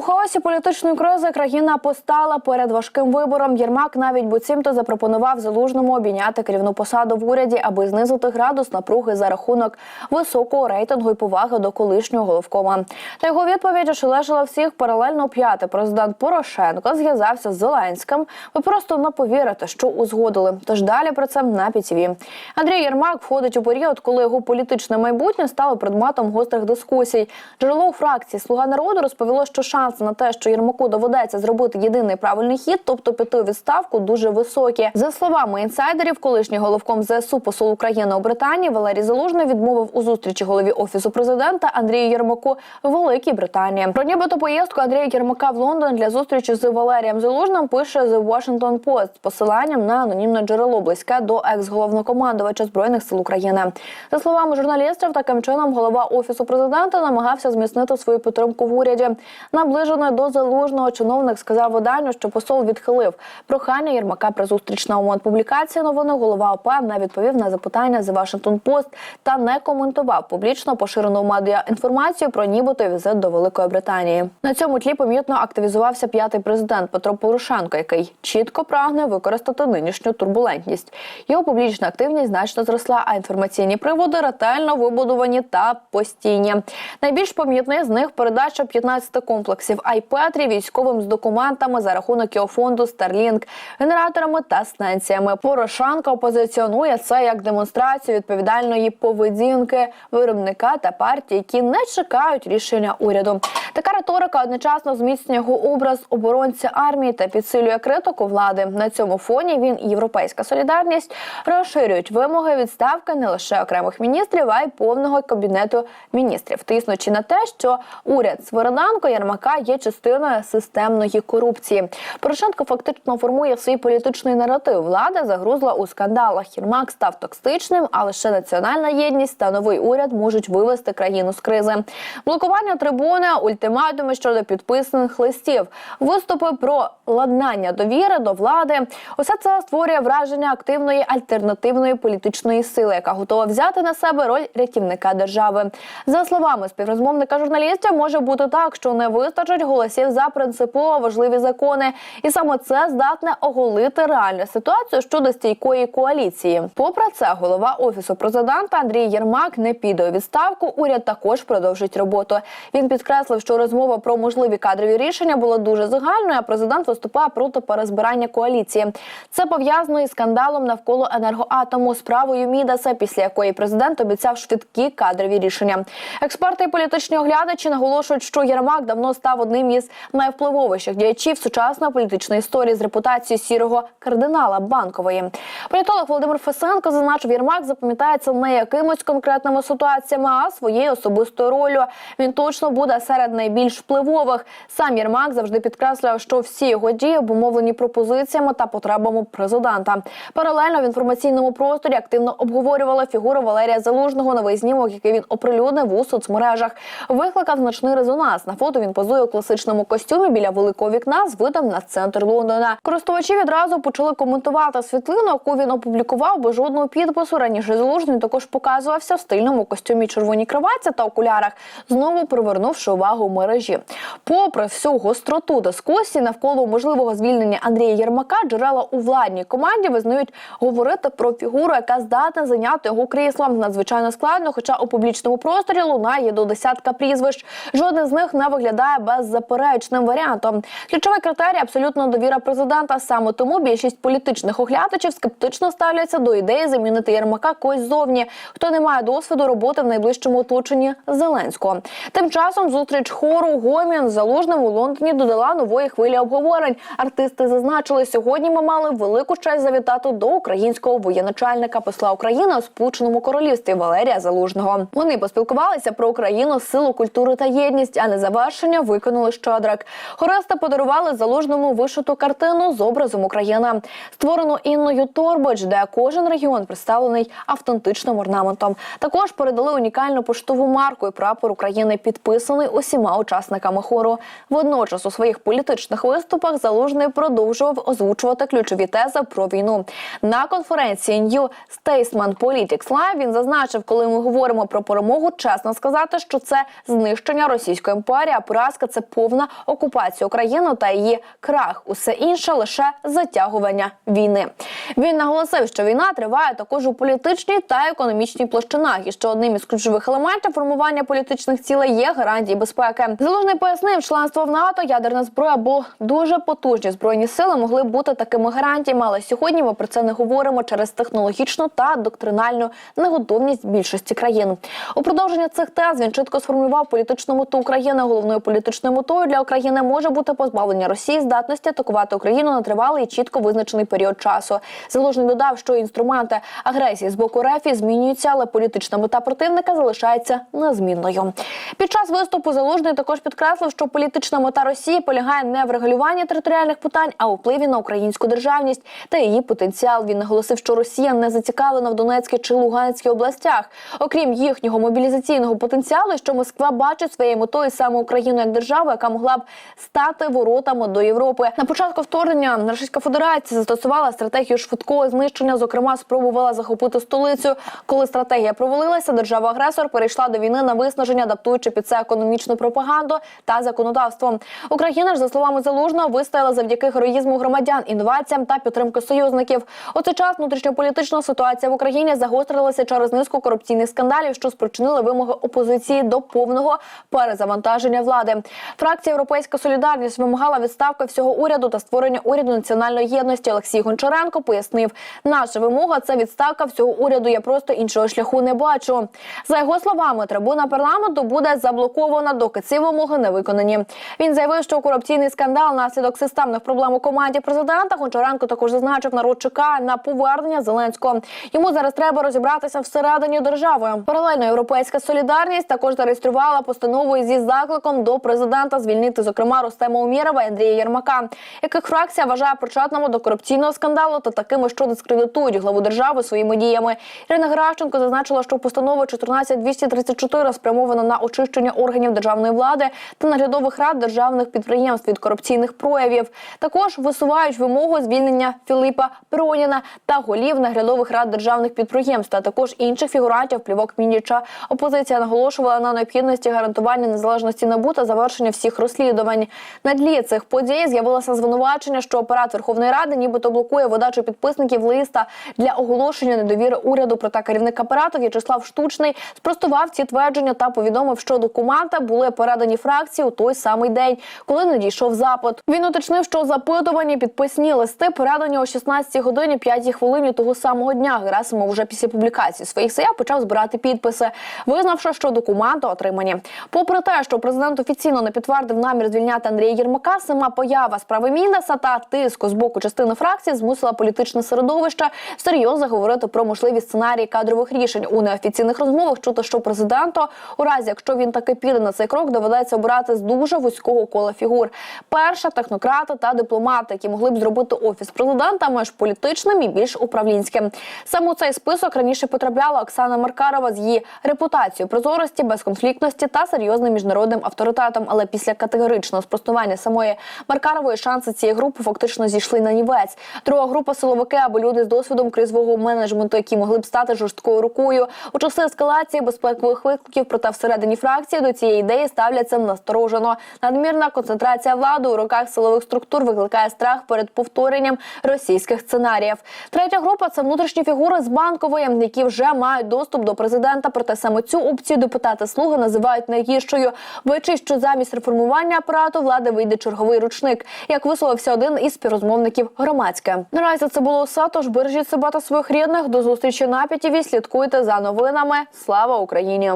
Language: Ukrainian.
У хаосі політичної кризи країна постала перед важким вибором. Єрмак навіть буцімто запропонував залужному обійняти керівну посаду в уряді, аби знизити градус напруги за рахунок високого рейтингу і поваги до колишнього головкома. Та його відповідь ошелешила всіх паралельно п'ятий президент Порошенко зв'язався з Зеленським. Ви просто не повірите, що узгодили. Тож далі про це на ПІТІВІ. Андрій Єрмак входить у період, коли його політичне майбутнє стало предметом гострих дискусій. Джерело у фракції Слуга народу розповіло, що шанси на те, що Єрмаку доведеться зробити єдиний правильний хід, тобто піти у відставку, дуже високі. За словами інсайдерів, колишній головком ЗСУ посол України у Британії Валерій Залужний відмовив у зустрічі голові офісу президента Андрію Єрмаку в Великій Британії. Про нібито поїздку Андрія Єрмака в Лондон для зустрічі з Валерієм Залужним пише The Washington Post з посиланням на анонімне джерело близьке до екс-головнокомандувача збройних сил України. За словами журналістів, таким чином голова офісу президента намагався зміцнити свою підтримку в уряді. Наближений до залужного чиновник сказав виданню, що посол відхилив прохання Єрмака при зустріч на момент публікації новини. Голова ОП не відповів на запитання The Washington Post та не коментував публічно поширену медіа інформацію про нібито візит до Великої Британії. На цьому тлі помітно активізувався п'ятий президент Петро Порошенко, який чітко прагне використати нинішню турбулентність. Його публічна активність значно зросла, а інформаційні приводи ретельно вибудовані та постійні. Найбільш помітний з них передача 15 комплексів Айпетрі військовим з документами за рахунок його фонду Starlink, генераторами та станціями. Порошенко позиціонує це як демонстрацію відповідальної поведінки виробника та партії, які не чекають рішення уряду. Така риторика одночасно зміцнює його образ оборонця армії та підсилює критику влади. На цьому фоні він і європейська солідарність розширюють вимоги відставки не лише окремих міністрів, а й повного кабінету міністрів, тиснучи на те, що уряд Свириденко Єрмака є частиною системної корупції. Порошенко фактично формує свій політичний наратив. Влада загрузла у скандалах. Єрмак став токсичним, а лише національна єдність та новий уряд можуть вивести країну з кризи. Блокування трибуни, ультиматуми щодо підписаних листів, виступи про ладнання довіри до влади. Усе це створює враження активної альтернативної політичної сили, яка готова взяти на себе роль рятівника держави. За словами співрозмовника журналістів, може бути так, що не вистачить голосів за принципово важливі закони, і саме це здатне оголити реальну ситуацію щодо стійкої коаліції. Попри це, голова офісу президента Андрій Єрмак не піде у відставку. Уряд також продовжить роботу. Він підкреслив, що розмова про можливі кадрові рішення була дуже загальною. а Президент виступає проти перезбирання коаліції. Це пов'язано із скандалом навколо енергоатому справою Мідаса, після якої президент обіцяв швидкі кадрові рішення. Експерти і політичні оглядачі наголошують, що Єрмак давно став одним із найвпливовіших діячів сучасної політичної історії з репутацією сірого кардинала банкової. Політолог Володимир Фесенко зазначив, Єрмак запам'ятається не якимось конкретними ситуаціями, а своєю особистою ролью. Він точно буде серед найбільш впливових. Сам Єрмак завжди підкреслював, що всі його дії обумовлені пропозиціями та потребами президента. Паралельно в інформаційному просторі активно обговорювала фігуру Валерія Залужного. Новий знімок, який він оприлюднив у соцмережах, викликав значний резонанс. На фото він позує у класичному костюмі біля великого вікна з видом на центр Лондона. Користувачі відразу почали коментувати світлину, яку він опублікував без жодного підпису. Раніше залужний також показувався в стильному костюмі червоній криватці та окулярах, знову привернувши увагу мережі. Попри всю гостроту дискусії навколо можливого звільнення Андрія Єрмака, джерела у владній команді визнають говорити про фігуру, яка здатна зайняти його крісло. Надзвичайно складно, хоча у публічному просторі лунає до десятка прізвищ. Жоден з них не виглядає беззаперечним варіантом. Ключовий критерій абсолютно довіра президента. Саме тому більшість політичних оглядачів скептично ставляться до ідеї замінити Єрмака когось зовні, хто не має досвіду роботи в найближчому оточенні Зеленського. Тим часом зустріч хору Гомін з залужним у Лондоні додала нової хвилі обговорень. Артисти зазначили, сьогодні ми мали велику честь завітати до українського воєначальника посла України у Сполученому Королівстві Валерія Залужного. Вони поспілкувалися про Україну, силу культури та єдність, а на завершення виконали щедрик. Хористи подарували залужному вишиту картину з образом України, створену Інною Торбач, де кожен регіон представлений автентичним орнаментом. Також передали унікальну поштову марку і прапор України, підписаний усіма учасниками хору. Водночас у своїх політичних виступах залужний продовжував озвучувати ключові тези про війну. На конференції New Statesman Politics Live він зазначив, коли ми говоримо про перемогу, чесно сказати, що це знищення російської імперії, а поразка це повна окупація України та її крах. Усе інше лише затягування війни. Він наголосив, що війна триває також у політичній та економічній площинах, і що одним із ключових елементів формування політичних цілей є гарантії безпеки. Залужний пояснив, членство в НАТО, ядерна зброя, бо дуже потужні збройні сили могли бути такими гарантіями. Але сьогодні ми про це не говоримо через технологічну та доктринальну неготовність більшості країн. У продовження цих тез він чітко сформулював політичну мету України. Головною політичною метою для України може бути позбавлення Росії здатності атакувати Україну на тривалий і чітко визначений період часу. Залужний додав, що інструменти агресії з боку РФ змінюються, але політична мета противника залишається незмінною. Під час виступу залужний також підкреслив, що політична мета Росії полягає не в регулюванні територіальних питань, а у впливі на українську державність та її потенціал. Він наголосив, що Росія не зацікавлена в Донецькій чи Луганській областях, окрім їхнього мобілізаційного потенціалу, що Москва бачить своєю метою саме Україну як державу, яка могла б стати воротами до Європи. На початку вторгнення Російська Федерація застосувала стратегію швидкого знищення. Зокрема, спробувала захопити столицю. Коли стратегія провалилася, держава-агресор перейшла до війни на виснаження, адаптуючи під це економічну пропаганду та законодавство. Україна ж за словами залужного вистояла завдяки героїзму громадян, інноваціям та підтримки союзників. У цей час внутрішньополітична ситуація в Україні загострилася через низку корупційних скандалів, що спричинили вимоги опозиції до повного перезавантаження влади. Фракція Європейська Солідарність вимагала відставки всього уряду та створення уряду національної єдності. Олексій Гончаренко пояснив, наша вимога це відставка всього уряду. Я просто іншого шляху не бачу. За його словами, трибуна парламенту буде заблокована, доки ці вимоги не виконані. Він заявив, що корупційний скандал наслідок системних проблем у команді президента. Гончаренко також зазначив, народ чекає на повернення Зеленського. Йому зараз треба розібратися всередині держави. Паралельно європейська солідарність також зареєструвала постанову зі закликом до президента звільнити, зокрема, Ростема Умєрова і Андрія Єрмака, яких фракція вважає причетними до корупційного скандалу та такими, що дискредитують главу держави своїми діями. Ірина Геращенко зазначила, що постанова 14234 спрямована на очищення органів державної влади та наглядових рад державних підприємств від корупційних проявів. Також висувають вимогу звільнення Філіпа Піроніна та голів наглядових рад державних підприємств, а також інших фігурантів плівок Мініча. Опозиція наголошувала на необхідності гарантування незалежності НАБУ та всіх розслідувань. На тлі цих подій з'явилося звинувачення, що апарат Верховної Ради нібито блокує видачу підписників листа для оголошення недовіри уряду. Проте керівник апарату В'ячеслав Штучний спростував ці твердження та повідомив, що документи були передані фракції у той самий день, коли надійшов запит. Він уточнив, що запитувані підписні листи передані о 16 годині 5 хвилині того самого дня. Герасимов вже після публікації своїх заяв почав збирати підписи, визнавши, що документи отримані. Попри те, що президент офіційно не підтвердив намір звільняти Андрія Єрмака, сама поява справи Мінеса та тиску з боку частини фракції змусила політичне середовище серйозно говорити про можливі сценарії кадрових рішень у неофіційних розмовах. Чути, що президенту, у разі якщо він таки піде на цей крок, доведеться обирати з дуже вузького кола фігур. Перша технократи та дипломати, які могли б зробити офіс президента меж політичним і більш управлінським. Саме у цей список раніше потрапляла Оксана Маркарова з її репутацією прозорості, безконфліктності та серйозним міжнародним авторитетом. Але після категоричного спростування самої Маркарової шанси цієї групи фактично зійшли на нівець. Друга група силовики або люди з досвідом кризового менеджменту, які могли б стати жорсткою рукою у часи ескалації безпекових викликів. Проте всередині фракції до цієї ідеї ставляться насторожено. Надмірна концентрація влади у руках силових структур викликає страх перед повторенням російських сценаріїв. Третя група це внутрішні фігури з банкової, які вже мають доступ до президента. Проте саме цю опцію депутати слуги називають найгіршою. Боячись, що замість реформування апарату влади вийде черговий ручник, як висловився один із співрозмовників громадське. Наразі це було все. Тож бережіть себе та своїх рідних. До зустрічі на п'ятіві. Слідкуйте за новинами. Слава Україні!